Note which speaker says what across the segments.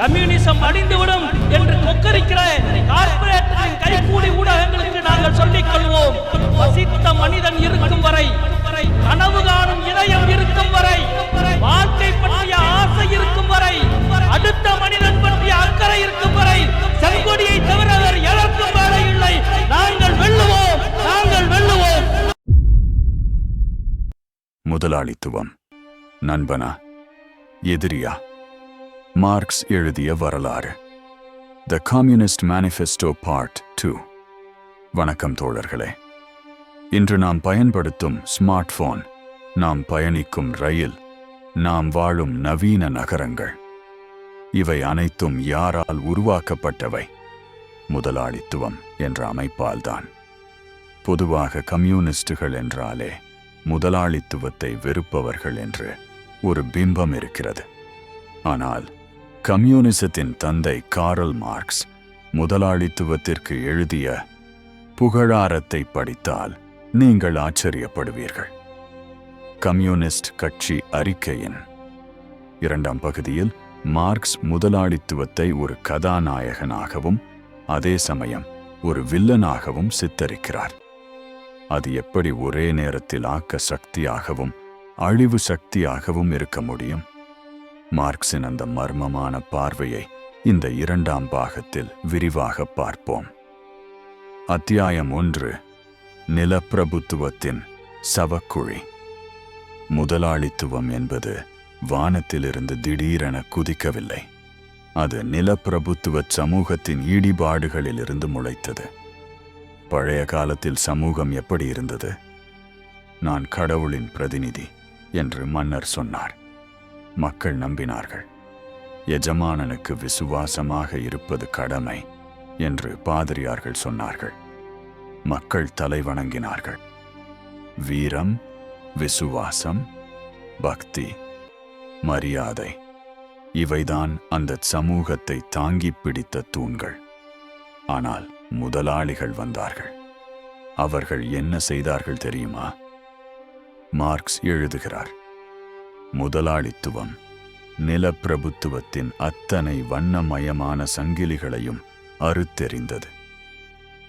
Speaker 1: Communism அழிந்துவிடும் என்று கொக்கரிக்கிற கார்ப்பரேட்டின் கைகூலி ஊடகங்களுக்கு நாங்கள் சொல்லிக் கொள்வோம். வசித்த மனிதன் இருக்கும் வரை கனவு காணும் இதயம் இருக்கும் வரை வாழ்க்கை பற்றிய ஆசை இருக்கும் வரை அடுத்த மனிதன் பற்றிய அக்கறை இருக்கும் வரை செங்கொடியை தவிர வேறு எதற்கும் வேலை இல்லை. நாங்கள் வெல்லுவோம் நாங்கள் வெல்லுவோம்.
Speaker 2: முதலாளித்துவம். நண்பனா எதிரியா? மார்க்ஸ் எழுதிய வரலாறு. The communist manifesto part two வணக்கம் தோழர்களே. இன்று நாம் பயன்படுத்தும் ஸ்மார்ட் போன் நாம் பயணிக்கும் ரயில் நாம் வாழும் நவீன நகரங்கள். இவை அனைத்தும் யாரால் உருவாக்கப்பட்டவை? முதலாளித்துவம் என்ற அமைப்பால்தான் பொதுவாக கம்யூனிஸ்டுகள் என்றாலே முதலாளித்துவத்தை வெறுப்பவர்கள் என்று ஒரு பிம்பம் இருக்கிறது. ஆனால் கம்யூனிசத்தின் தந்தை காரல் மார்க்ஸ் முதலாளித்துவத்திற்கு எழுதிய புகழாரத்தை படித்தால் நீங்கள் ஆச்சரியப்படுவீர்கள். கம்யூனிஸ்ட் கட்சி அறிக்கையின் இரண்டாம் பகுதியில் மார்க்ஸ் முதலாளித்துவத்தை ஒரு கதாநாயகனாகவும் அதே சமயம் ஒரு வில்லனாகவும் சித்தரிக்கிறார். அது எப்படி ஒரே நேரத்தில் ஆக்க சக்தியாகவும் அழிவு சக்தியாகவும் இருக்க முடியும்? மார்க்சின் அந்த மர்மமான பார்வையை இந்த இரண்டாம் பாகத்தில் விரிவாக பார்ப்போம். அத்தியாயம் ஒன்று நிலப்பிரபுத்துவத்தின் சவக்குழி. முதலாளித்துவம் என்பது வானத்திலிருந்து திடீரென குதிக்கவில்லை. அது நிலப்பிரபுத்துவ சமூகத்தின் ஈடுபாடுகளிலிருந்து முளைத்தது. பழைய காலத்தில் சமூகம் எப்படி இருந்தது? நான் கடவுளின் பிரதிநிதி என்று மன்னர் சொன்னார். மக்கள் நம்பினார்கள். எஜமானனுக்கு விசுவாசமாக இருப்பது கடமை என்று பாதிரியார்கள் சொன்னார்கள். மக்கள் தலை வணங்கினார்கள். வீரம் விசுவாசம் பக்தி மரியாதை இவைதான் அந்த சமூகத்தை தாங்கிப் பிடித்த தூண்கள். ஆனால் முதலாளிகள் வந்தார்கள். அவர்கள் என்ன செய்தார்கள் தெரியுமா? மார்க்ஸ் எழுதுகிறார். முதலாளித்துவம். நிலப்பிரபுத்துவத்தின் அத்தனை வண்ணமயமான சங்கிலிகளையும் அறுத்தெறிந்தது.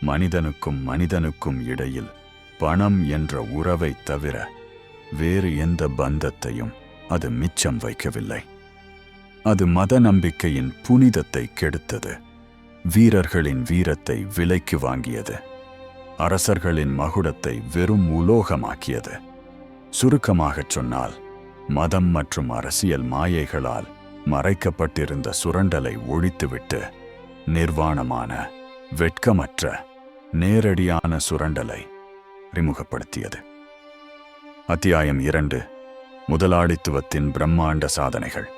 Speaker 2: மனிதனுக்கும் மனிதனுக்கும் இடையில் பணம் என்ற உறவைத் தவிர வேறு எந்த பந்தத்தையும் அது மிச்சம் வைக்கவில்லை. அது மத நம்பிக்கையின் புனிதத்தை கெடுத்தது. வீரர்களின் வீரத்தை விலைக்கு வாங்கியது. அரசர்களின் மகுடத்தை வெறும் உலோகமாக்கியது. சுருக்கமாகச் சொன்னால் மதம் மற்றும் அரசியல் மாயைகளால் மறைக்கப்பட்டிருந்த சுரண்டலை ஒழித்துவிட்டு நிர்வாணமான வெட்கமற்ற நேரடியான சுரண்டலை அறிமுகப்படுத்தியது. அத்தியாயம் இரண்டு முதலாளித்துவத்தின் பிரம்மாண்ட சாதனைகள்.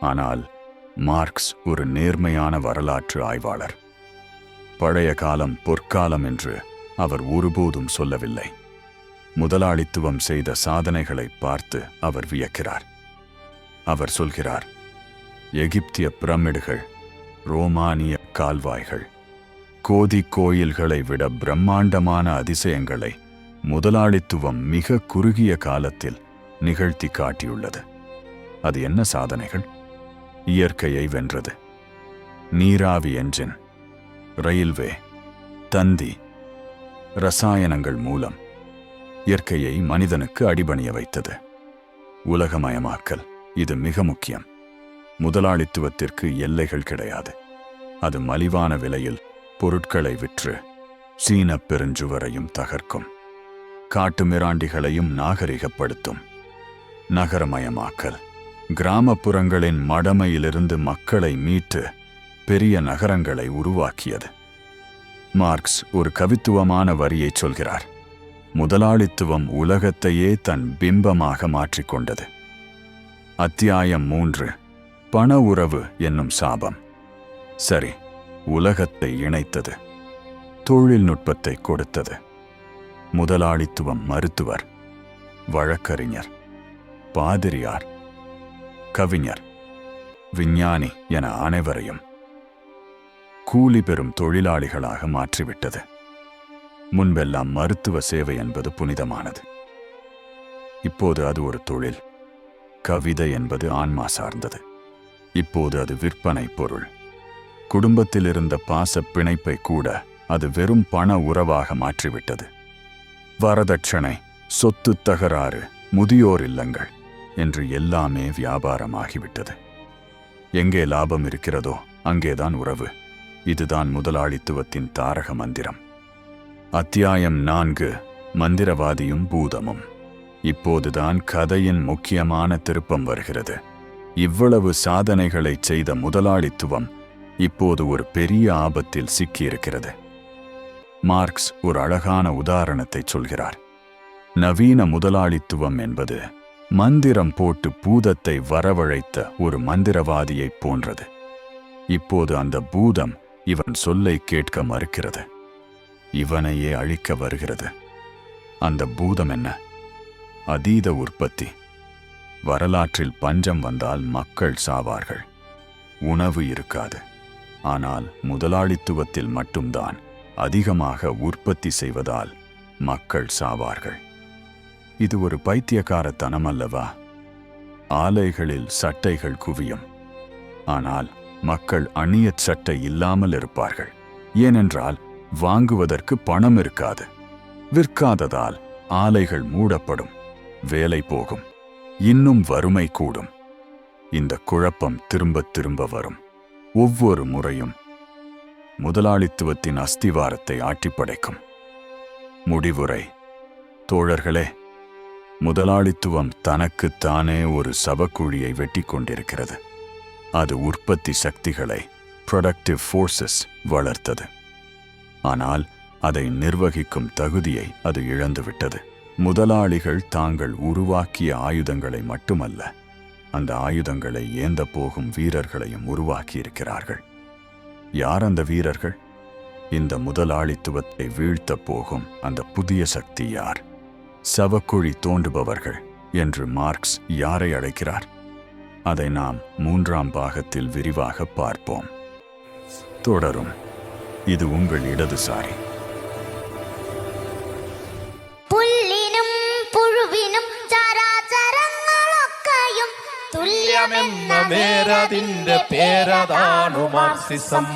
Speaker 2: ஆனால் மார்க்ஸ் ஒரு நேர்மையான வரலாற்று ஆய்வாளர். பழைய காலம் பொற்காலம் என்று அவர் ஒருபோதும் சொல்லவில்லை. முதலாளித்துவம் செய்த சாதனைகளை பார்த்து அவர் வியக்கிறார். அவர் சொல்கிறார் எகிப்திய பிரமிடுகள் ரோமானிய கால்வாய்கள் கோதி கோயில்களை விட பிரம்மாண்டமான அதிசயங்களை முதலாளித்துவம் மிக குறுகிய காலத்தில் நிகழ்த்தி காட்டியுள்ளது. அது என்ன சாதனைகள்? இயற்கையை வென்றது. நீராவி என்ஜின் ரயில்வே தந்தி ரசாயனங்கள் மூலம் இயற்கையை மனிதனுக்கு அடிபணிய வைத்தது. உலகமயமாக்கல் இது மிக முக்கியம். முதலாளித்துவத்திற்கு எல்லைகள் கிடையாது. அது மலிவான விலையில் பொருட்களை விற்று சீன பெருஞ்சுவரையும் தகர்க்கும். காட்டு மிராண்டிகளையும் நாகரிகப்படுத்தும். நகரமயமாக்கல் கிராமப்புறங்களின் மடமையிலிருந்து மக்களை மீட்டு பெரிய நகரங்களை உருவாக்கியது. மார்க்ஸ் ஒரு கவித்துவமான வரியைச் சொல்கிறார். முதலாளித்துவம் உலகத்தையே தன் பிம்பமாக மாற்றிக்கொண்டது. அத்தியாயம் மூன்று பண உறவு என்னும் சாபம். சரி உலகத்தை இணைத்தது. தொழில்நுட்பத்தை கொடுத்தது. முதலாளித்துவம் மருத்துவர் வழக்கறிஞர் பாதிரியார் கவிஞர் விஞ்ஞானி என அனைவரையும் கூலி பெறும் தொழிலாளிகளாக மாற்றிவிட்டது. முன்பெல்லாம் மருத்துவ சேவை என்பது புனிதமானது. இப்போது அது ஒரு தொழில். கவிதை என்பது ஆன்மா சார்ந்தது. இப்போது அது விற்பனை பொருள். குடும்பத்தில் இருந்த பாச பிணைப்பை கூட அது வெறும் பண உறவாக மாற்றிவிட்டது. வரதட்சணை சொத்து தகராறு முதியோர் இல்லங்கள் என்று எல்லாமே வியாபாரமாகிவிட்டது. எங்கே லாபம் இருக்கிறதோ அங்கேதான் உறவு. இதுதான் முதலாளித்துவத்தின் தாரக மந்திரம். அத்தியாயம் நான்கு. மந்திரவாதியும் பூதமும். இப்போதுதான் கதையின் முக்கியமான திருப்பம் வருகிறது. இவ்வளவு சாதனைகளை செய்த முதலாளித்துவம் இப்போது ஒரு பெரிய ஆபத்தில் சிக்கியிருக்கிறது. மார்க்ஸ் ஒரு அழகான உதாரணத்தை சொல்கிறார். நவீன முதலாளித்துவம் என்பது மந்திரம் போட்டு பூதத்தை வரவழைத்த ஒரு மந்திரவாதியைப் போன்றது. இப்போது அந்த பூதம் இவன் சொல்லை கேட்க மறுக்கிறது. இவனையே அழிக்க வருகிறது. அந்த பூதம் என்ன? அதீத உற்பத்தி. வரலாற்றில் பஞ்சம் வந்தால் மக்கள் சாவார்கள். உணவு இருக்காது. ஆனால் முதலாளித்துவத்தில் மட்டும்தான் அதிகமாக உற்பத்தி செய்வதால் மக்கள் சாவார்கள். இது ஒரு பைத்தியக்காரத்தனம் அல்லவா ஆலைகளில் சட்டைகள் குவியும். ஆனால் மக்கள் அணியச் சட்டை இல்லாமல் இருப்பார்கள். ஏனென்றால் வாங்குவதற்கு பணம் இருக்காது. விற்காததால் ஆலைகள் மூடப்படும். வேலை போகும். இன்னும் வறுமை கூடும். இந்த குழப்பம் திரும்பத் திரும்ப வரும். ஒவ்வொரு முறையும் முதலாளித்துவத்தின் அஸ்திவாரத்தை ஆட்டிப்படைக்கும் முடிவுரை. தோழர்களே முதலாளித்துவம் தனக்குத்தானே ஒரு சவக்குழியை வெட்டி கொண்டிருக்கிறது. அது உற்பத்தி சக்திகளை ப்ரொடக்டிவ் ஃபோர்ஸஸ் வளர்த்தது. ஆனால் அதை நிர்வகிக்கும் தகுதியை அது இழந்துவிட்டது. முதலாளிகள் தாங்கள் உருவாக்கிய ஆயுதங்களை மட்டுமல்ல அந்த ஆயுதங்களை ஏந்த போகும் வீரர்களையும் உருவாக்கியிருக்கிறார்கள். யார் அந்த வீரர்கள்? இந்த முதலாளித்துவத்தை வீழ்த்தப் போகும் அந்த புதிய சக்தி யார்? சவக்குழி தோண்டுபவர்கள் என்று மார்க்ஸ் யாரை அழைக்கிறார்? அதை நாம் மூன்றாம் பாகத்தில் விரிவாக பார்ப்போம். தொடரும். இது உங்கள் இடதுசாரி
Speaker 3: പുല്ലിനും പുഴുവിനും ചരാചരങ്ങളൊക്കെയും തുല്യമെന്ന
Speaker 4: തുല്യമെന്ന മേരതിന്റെ പേരതാണു മാർക്സിസം